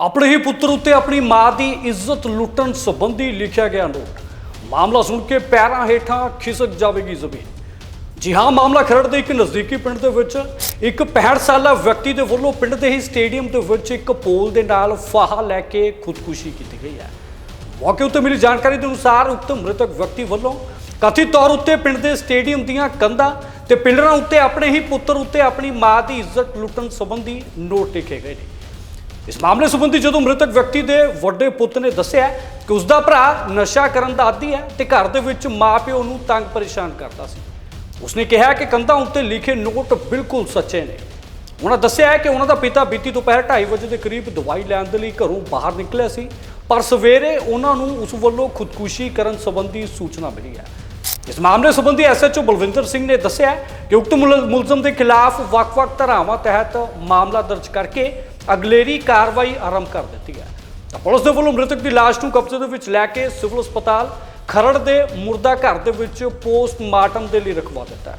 ਆਪਣੇ ਹੀ ਪੁੱਤਰ ਉੱਤੇ ਆਪਣੀ ਮਾਂ ਦੀ ਇੱਜ਼ਤ ਲੁੱਟਣ ਸੰਬੰਧੀ ਲਿਖਿਆ ਗਿਆ ਨੋਟ। ਮਾਮਲਾ ਸੁਣ ਕੇ ਪੈਰਾਂ ਹੇਠਾਂ ਖਿਸਕ ਜਾਵੇਗੀ ਜ਼ਮੀਨ। ਜੀ ਹਾਂ, ਮਾਮਲਾ ਖਰੜ ਦੇ ਇੱਕ ਨਜ਼ਦੀਕੀ ਪਿੰਡ ਦੇ ਵਿੱਚ, ਇੱਕ 65 ਸਾਲਾ ਵਿਅਕਤੀ ਦੇ ਵੱਲੋਂ ਪਿੰਡ ਦੇ ਹੀ ਸਟੇਡੀਅਮ ਦੇ ਵਿੱਚ ਇੱਕ ਪੋਲ ਦੇ ਨਾਲ ਫਾਹਾ ਲੈ ਕੇ ਖੁਦਕੁਸ਼ੀ ਕੀਤੀ ਗਈ ਹੈ। ਮੌਕੇ ਉੱਤੇ ਮਿਲੀ ਜਾਣਕਾਰੀ ਦੇ ਅਨੁਸਾਰ ਉਕਤ ਮ੍ਰਿਤਕ ਵਿਅਕਤੀ ਵੱਲੋਂ ਕਥਿਤ ਤੌਰ ਉੱਤੇ ਪਿੰਡ ਦੇ ਸਟੇਡੀਅਮ ਦੀਆਂ ਕੰਧਾਂ ਤੇ ਪਿਲਰਾਂ ਉੱਤੇ ਆਪਣੇ ਹੀ ਪੁੱਤਰ ਉੱਤੇ ਆਪਣੀ ਮਾਂ ਦੀ ਇੱਜ਼ਤ ਲੁੱਟਣ ਸੰਬੰਧੀ ਨੋਟ ਲਿਖੇ ਗਏ ਨੇ। ਇਸ ਮਾਮਲੇ ਸੰਬੰਧੀ ਜਦੋਂ ਮ੍ਰਿਤਕ ਵਿਅਕਤੀ ਦੇ ਵੱਡੇ ਪੁੱਤ ਨੇ ਦੱਸਿਆ ਕਿ ਉਸ ਦਾ ਭਰਾ ਨਸ਼ਾ ਕਰਨ ਦਾ ਆਦੀ ਹੈ ਤੇ ਘਰ ਦੇ ਵਿੱਚ ਮਾਪਿਓ ਨੂੰ ਤੰਗ ਪਰੇਸ਼ਾਨ ਕਰਦਾ ਸੀ। ਉਸਨੇ ਕਿਹਾ ਕਿ ਕੰਧਾਂ ਉੱਤੇ ਲਿਖੇ ਨੋਟ ਬਿਲਕੁਲ ਸੱਚੇ ਨੇ। ਉਹਨਾਂ ਦੱਸਿਆ ਹੈ ਕਿ ਉਹਨਾਂ ਦਾ ਪਿਤਾ ਬੀਤੀ ਦੁਪਹਿਰ 2:30 ਵਜੇ ਦੇ ਕਰੀਬ ਦਵਾਈ ਲੈਣ ਦੇ ਲਈ ਘਰੋਂ ਬਾਹਰ ਨਿਕਲਿਆ ਸੀ, ਪਰ ਸਵੇਰੇ ਉਹਨਾਂ ਨੂੰ ਉਸ ਵੱਲੋਂ ਖੁਦਕੁਸ਼ੀ ਕਰਨ ਸੰਬੰਧੀ ਸੂਚਨਾ ਮਿਲੀ ਹੈ। ਇਸ ਮਾਮਲੇ ਸੰਬੰਧੀ ਐਸਐਚਓ ਬਲਵਿੰਦਰ ਸਿੰਘ ਨੇ ਦੱਸਿਆ ਕਿ ਉਕਤ ਮੁਲ- ਮੁਲਜ਼ਮ ਦੇ ਖਿਲਾਫ ਵੱਖ-ਵੱਖ ਧਾਰਾਵਾਂ ਤਹਿਤ ਮਾਮਲਾ ਦਰਜ ਕਰਕੇ ਅਗਲੇਰੀ ਕਾਰਵਾਈ ਆਰੰਭ ਕਰ ਦਿੱਤੀ ਹੈ। ਤਾਂ ਪੁਲਿਸ ਦੇ ਵੱਲੋਂ ਮ੍ਰਿਤਕ ਦੀ ਲਾਸ਼ ਨੂੰ ਕਬਜ਼ੇ ਦੇ ਵਿੱਚ ਲੈ ਕੇ ਸਿਵਲ ਹਸਪਤਾਲ ਖਰੜ ਦੇ ਮੁਰਦਾ ਘਰ ਦੇ ਵਿੱਚ ਪੋਸਟਮਾਰਟਮ ਦੇ ਲਈ ਰਖਵਾ ਦਿੱਤਾ ਹੈ।